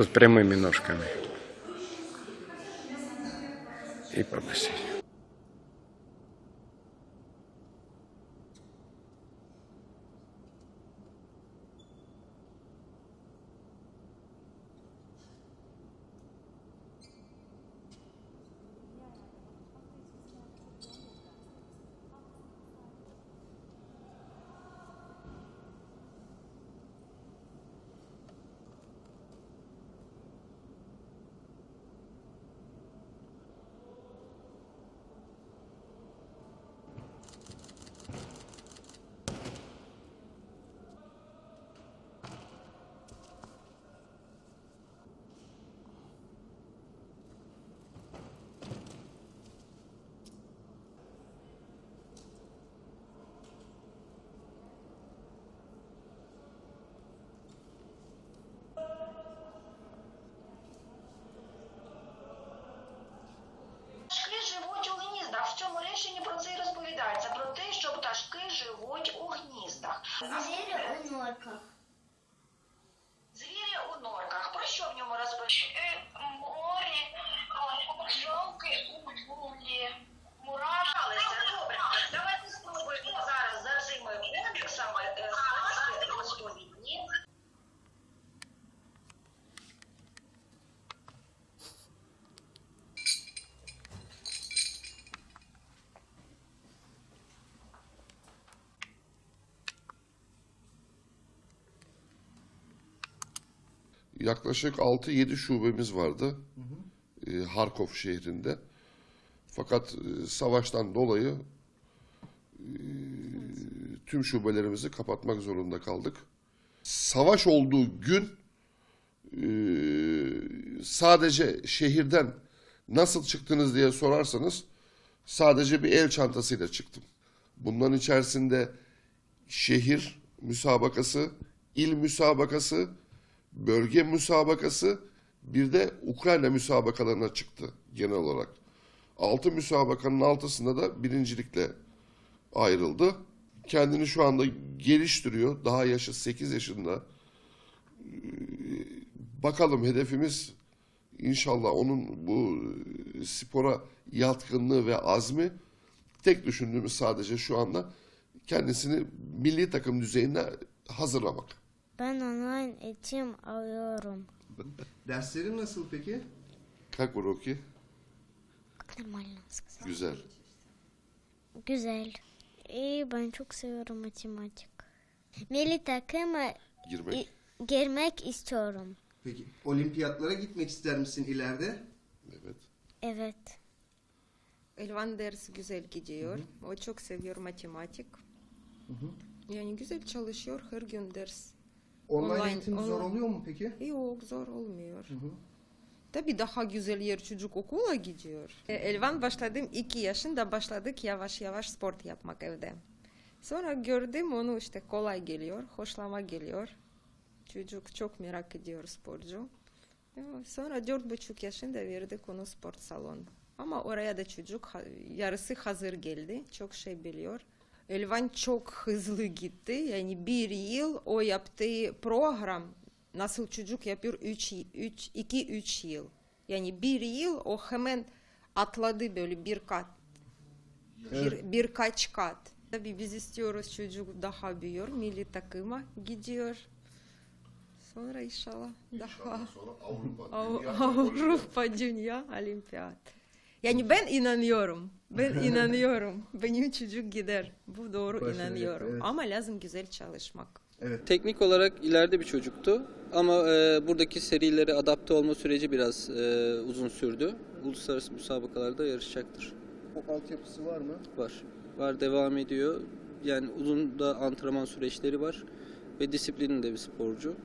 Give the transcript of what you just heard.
тут прямыми ножками. И попаси. Пташки живуть у гніздах. В цьому рішенні про це і розповідається. Про те, що пташки живуть у гніздах. Звірі у норках. Звірі у норках. Про що в ньому розповідається? Yaklaşık 6-7 şubemiz vardı e, Harkov şehrinde. Fakat e, savaştan dolayı e, tüm şubelerimizi kapatmak zorunda kaldık. Savaş olduğu gün e, sadece şehirden nasıl çıktınız diye sorarsanız sadece bir el çantasıyla çıktım. Bunların içerisinde şehir müsabakası, il müsabakası, bölge müsabakası bir de Ukrayna müsabakalarına çıktı genel olarak. Altı müsabakanın altısında da birincilikle ayrıldı. Kendini şu anda geliştiriyor. Daha yaşı 8 yaşında. Ee, Bakalım hedefimiz inşallah onun bu e, spora yatkınlığı ve azmi tek düşündüğümüz sadece şu anda kendisini milli takım düzeyinde hazırlamak. Ben online eğitim alıyorum. Derslerin nasıl peki? Как уроки? Нормально сказал. Güzel. Güzel. İyi ben çok seviyorum matematik. Milli takıma Girmek. i- girmek istiyorum. Peki olimpiyatlara gitmek ister misin ileride? Evet. Evet. Elvan dersi güzel gidiyor. O çok seviyor matematik. Yani güzel çalışıyor her gün ders. Online, Online, eğitim zor online. oluyor mu peki? Yok zor olmuyor. Tabii daha güzel yer çocuk okula gidiyor. E, Elvan başladım iki yaşında başladık yavaş yavaş spor yapmak evde. Sonra gördüm onu işte kolay geliyor, hoşlama geliyor. Çocuk çok merak ediyor sporcu. Ya, Sonra dört buçuk yaşında verdik onu spor salonu. Ama oraya da çocuk yarısı hazır geldi. Çok şey biliyor. Çok hızlı gitti. Yani bir yıl o yaptığı program nasıl çocuk yapıyor 3 3 2 3 yıl. Yani bir yıl o hemen atladı böyle bir kat. Bir, birkaç kat. Tabii biz istiyoruz çocuk daha büyüyor. Milli takıma gidiyor. Sonra inşallah daha Sonra Avrupa. Av- Avrupa Dünya Olimpiyat. Yani ben inanıyorum. Ben inanıyorum. Benim çocuk gider. Bu doğru Başaracak, inanıyorum. evet. Ama lazım güzel çalışmak. Evet. Teknik olarak ileride bir çocuktu ama e, buradaki serilere adapte olma süreci biraz e, uzun sürdü. Uluslararası müsabakalarda yarışacaktır. O altyapısı var mı? Var. Var devam ediyor. Yani uzun da antrenman süreçleri var ve disiplinin de bir sporcu.